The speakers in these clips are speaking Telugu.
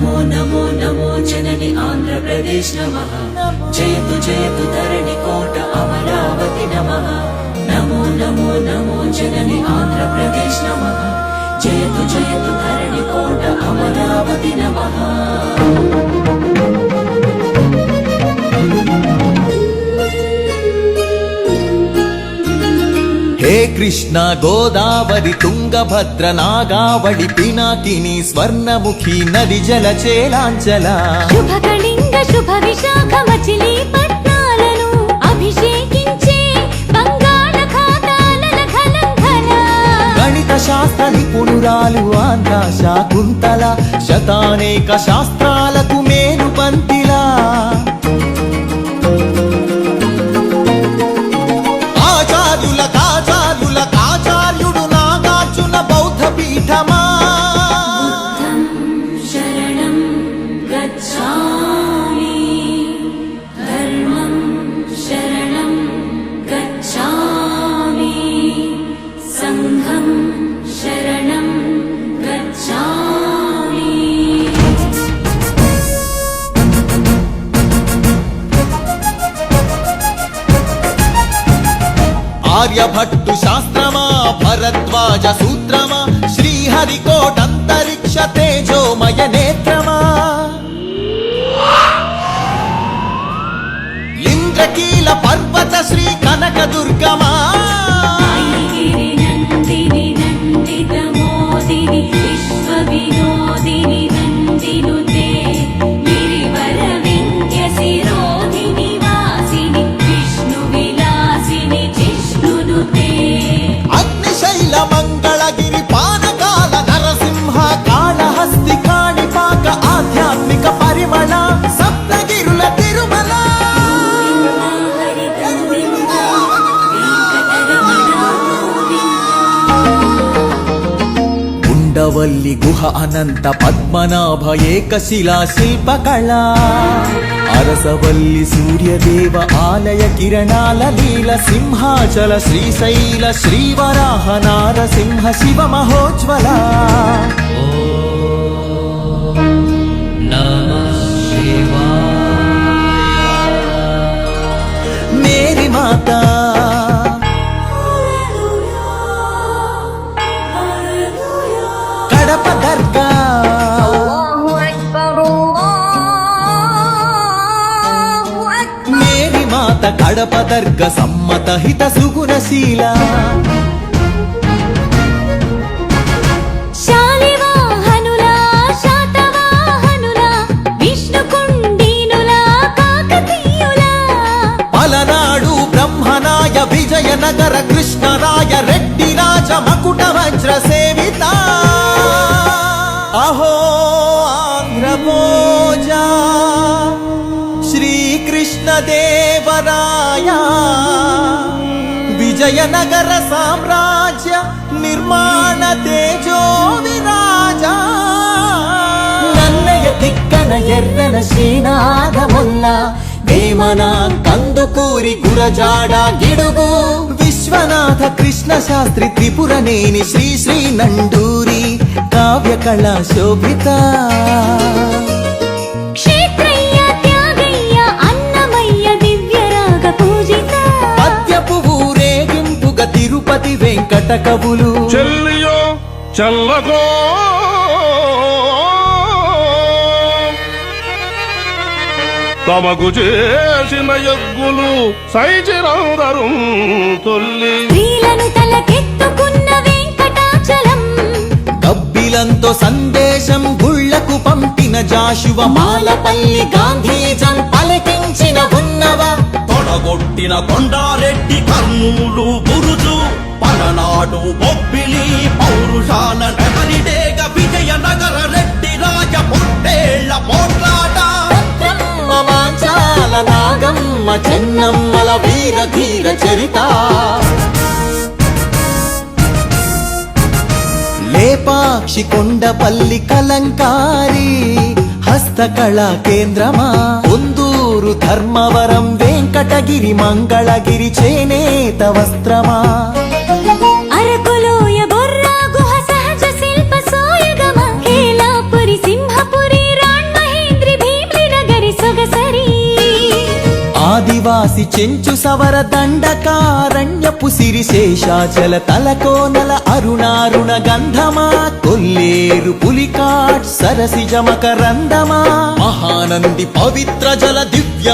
నమో నమో నమో జనని ఆంధ్రప్రదేశ్ నమ జయతు జయతు ధరణి కోట అమరావతి నమ నమో నమో నమో జనని ఆంధ్రప్రదేశ్ నమ జయతు జయతు ధరణి కోట అమరావతి నమ హే కృష్ణ గోదావరి తుంగభద్ర నాగావళి పినాకిని స్వర్ణముఖి నది జల చేలాంచల. శుభ కళింగ శుభ విశాఖ అభిషేకించే బంగాళ ఖాతాల ఖలంఘన గణిత శాస్త్ర నిపుణురాలు ఆంధ్ర శాకుంతల శతానేక శాస్త్రాలకు మేలు పంతిలా ఆర్యభట్టు శాస్త్రమా భరద్వాజ సూత్రమా శ్రీహరికోటంతరిక్ష తేజోమయ నేత్రమా? ఇంద్రకీల పర్వత శ్రీ కనక దుర్గమా ఉండవల్లి గుహ అనంత పద్మనాభ ఏకశిలా శిల్పకళ. అరసవల్లి సూర్యదేవ ఆలయ కిరణాల లీల సింహాచల శ్రీశైల శ్రీవరాహ నారసింహ శివ మహోజ్వల. మాత కడప దర్గ సమ్మత హిత సుగుణశీల పలనాడు బ్రహ్మనాయ విజయనగర కృష్ణరాయ విజయనగర సామ్రాజ్య నిర్మాణ తేజో విరాజ నన్నయ తిక్కన ఎర్రన శ్రీనాథముల్ల వేమన కందుకూరి గురజాడ గిడుగు. విశ్వనాథ కృష్ణ శాస్త్రి త్రిపురనేని శ్రీ శ్రీ నండూరి కావ్య కళా శోభిత. కవులు చెల్లియో చల్లగో తమకు చేసిన యజ్ఞులు సైచిరందరు తొల్లి. తలకెత్తుకున్న వెంకటాచలం. కబ్బిలంతో సందేశం గుళ్ళకు పంపిన జాషువ. మాలపల్లి గాంధీజం పలికించిన ఉన్నవ. తొడగొట్టిన కొండారెడ్డి కర్నూలు చెన్నమ్మల వీర ధీర చరిత. లేపాక్షి కొండపల్లి కలంకారి హస్తకళా కేంద్రమా? ఉందూరు ధర్మవరం వెంకటగిరి మంగళగిరి చేనేత వస్త్రమా? ఆదివాసి చెంచు సవర దండకారణ్యపు సిరి శేషాచల తలకోనల అరుణారుణ గంధమా కొల్లేరు పులికాట్ సరసిజమక రందమా మహానంది పవిత్ర జల దివ్య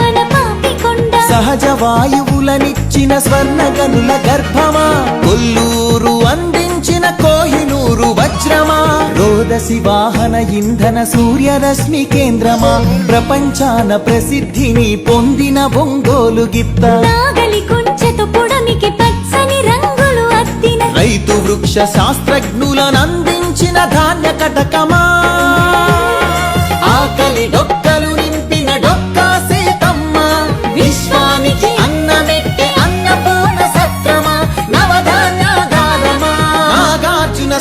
మన పాపికొండ సహజ వాయువులనిచ్చిన స్వర్ణ గనుల గర్భమా. కొల్లూరు అందించిన కోహినూరు వజ్రమా? రోదసి వాహన ఇంధన సూర్యరశ్మి కేంద్రమా? ప్రపంచాన ప్రసిద్ధిని పొందిన ఒంగోలు గిత్త రైతు వృక్ష శాస్త్రజ్ఞులనందించిన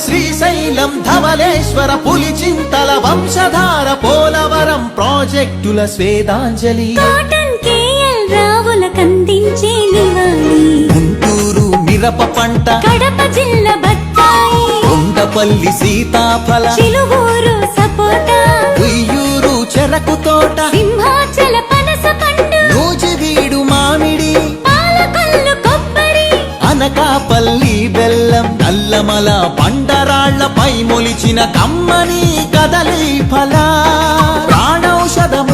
శ్రీశైలం ధవలేశ్వర పులిచింతల వంశధార పోలవరం ప్రాజెక్టుల స్వేదాంజలి రావుల కందించే గుంటూరు మిరప పంట. కడప జిల్లా బత్తాయి. కొండపల్లి సీతాఫల. చిలువూరు సపోటా. ఉయ్యూరు చెరకు తోట. నల్లమల బండరాళ్ళపై మొలిచిన కమ్మని కదలి ఫలా. ప్రాణౌషధం